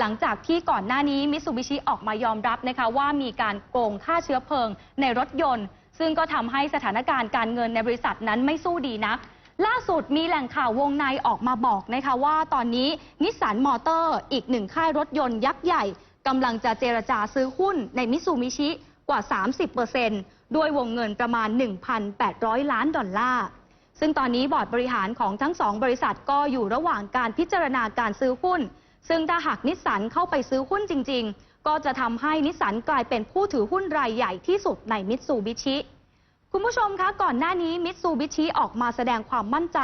หลังจากที่ก่อนหน้านี้มิ t ซูบิชิออกมายอมรับนะคะว่ามีการโกงค่าเชื้อเพลิงในรถยนต์ ซึ่งก็ทำให้สถานการณ์การเงินในบริษัทนั้นไม่สู้ดีนัก ล่าสุดมีแหล่งข่าววงในออกมาบอกนะคะว่าตอนนี้นิสสันมอเตอร์อีกหนึ่งค่ายรถยนต์ยักษ์ใหญ่กำลังจะเจรจาซื้อหุ้นในมิ t ซูบิชิกว่า 30%ด้วยวงเงินประมาณ 1,800 ล้านดอลลาร์ซึ่งตอนนี้บอร์ดบริหารของทั้งสองบริษัทก็อยู่ระหว่างการพิจารณาการซื้อหุ้น ซึ่งถ้าหากนิสสันเข้าไปซื้อหุ้นจริง ๆ ก็จะทำให้นิสสันกลายเป็นผู้ถือหุ้นรายใหญ่ที่สุดในมิตซูบิชิคุณผู้ชมคะก่อนหน้านี้มิตซูบิชิออกมาแสดงความมั่นใจ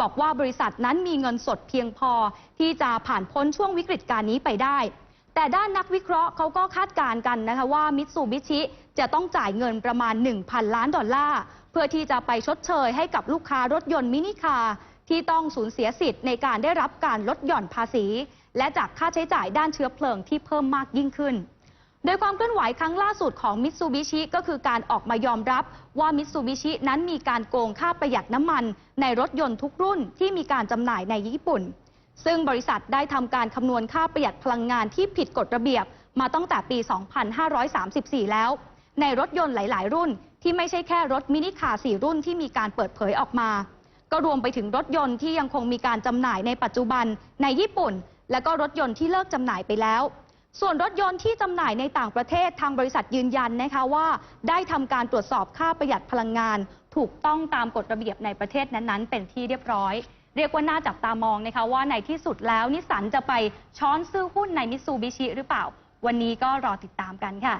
บอกว่าบริษัทนั้นมีเงินสดเพียงพอ ที่จะผ่านพ้นช่วงวิกฤตการนี้ไปได้ แต่ด้านนักวิเคราะห์เขาก็คาดการณ์กันนะคะว่ามิตซูบิชิจะต้องจ่ายเงินประมาณ 1,000 ล้านดอลลาร์ เพื่อที่จะไปชดเชยให้กับลูกค้ารถยนต์มินิคาร์ที่ต้องสูญเสียสิทธิ์ในการได้รับการลดหย่อนภาษี และจากค่าใช้จ่ายด้านเชื้อเพลิงที่เพิ่มมากยิ่งขึ้น โดยความเคลื่อนไหวครั้งล่าสุดของมิตซูบิชิก็คือการออกมายอมรับว่ามิตซูบิชินั้นมีการโกงค่าประหยัดน้ำมันในรถยนต์ทุกรุ่นที่มีการจำหน่ายในญี่ปุ่น ซึ่งบริษัทได้ทำการคำนวณค่าประหยัดพลังงานที่ผิดกฎระเบียบ มาตั้งแต่ปี 2534 แล้ว ในรถยนต์หลาย ๆ รุ่นที่ไม่ใช่แค่รถมินิคาร์4รุ่นที่มีการเปิดเผยออกมา ก็รวมไปถึงรถยนต์ที่ยังคงมีการจำหน่ายในปัจจุบันในญี่ปุ่น และก็รถยนต์ที่เลิกจำหน่ายไปแล้ว ส่วนรถยนต์ที่จำหน่ายในต่างประเทศทางบริษัทยืนยันนะคะว่า ได้ทำการตรวจสอบค่าประหยัดพลังงาน ถูกต้องตามกฎระเบียบในประเทศนั้นๆ เป็นที่เรียบร้อย เรียกว่าน่าจับตามองนะคะว่าในที่สุดแล้วนิสสันจะไปช้อนซื้อหุ้นในมิตซูบิชิหรือเปล่า วันนี้ก็รอติดตามกันค่ะ